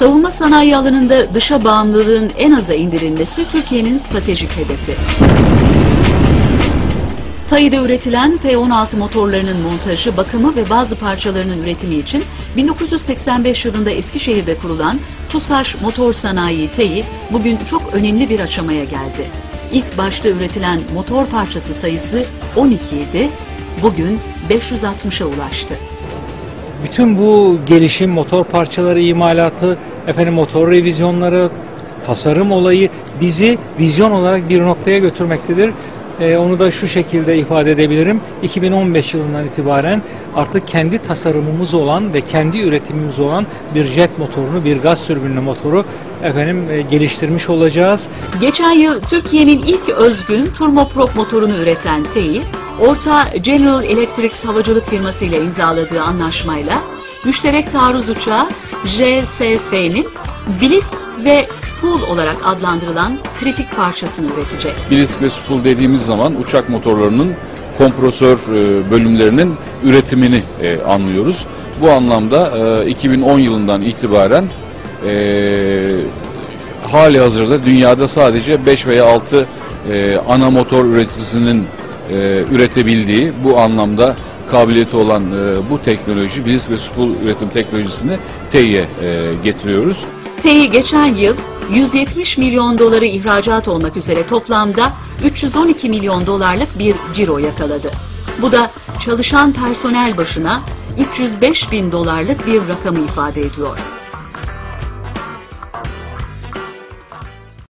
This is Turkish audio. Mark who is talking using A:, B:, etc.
A: Savunma sanayi alanında dışa bağımlılığın en aza indirilmesi Türkiye'nin stratejik hedefi. TAİ'de üretilen F-16 motorlarının montajı, bakımı ve bazı parçalarının üretimi için 1985 yılında Eskişehir'de kurulan TUSAŞ Motor Sanayi TEİ bugün çok önemli bir aşamaya geldi. İlk başta üretilen motor parçası sayısı 12 idi, bugün 560'a ulaştı.
B: Bütün bu gelişim, motor parçaları imalatı, efendim motor revizyonları, tasarım olayı bizi vizyon olarak bir noktaya götürmektedir. Ee, onu da şu şekilde ifade edebilirim. 2015 yılından itibaren artık kendi tasarımımız olan ve kendi üretimimiz olan bir jet motorunu, bir gaz türbinli motoru efendim e, geliştirmiş olacağız.
A: Geçen yıl Türkiye'nin ilk özgün turboprop motorunu üreten TEİ, orta General Electric havacılık firması ile imzaladığı anlaşmayla müşterek taarruz uçağı JSF'nin Bliss ve Spool olarak adlandırılan kritik parçasını üretecek.
C: Blisk ve Spool dediğimiz zaman uçak motorlarının kompresör e, bölümlerinin üretimini e, anlıyoruz. Bu anlamda e, 2010 yılından itibaren e, hali hazırda dünyada sadece 5 veya 6 e, ana motor üreticisinin e, üretebildiği bu anlamda kabiliyeti olan e, bu teknoloji Blisk ve Spool üretim teknolojisini TEİ'ye e, getiriyoruz.
A: TEİ geçen yıl 170 milyon doları ihracat olmak üzere toplamda 312 milyon dolarlık bir ciro yakaladı. Bu da çalışan personel başına 305 bin dolarlık bir rakamı ifade ediyor.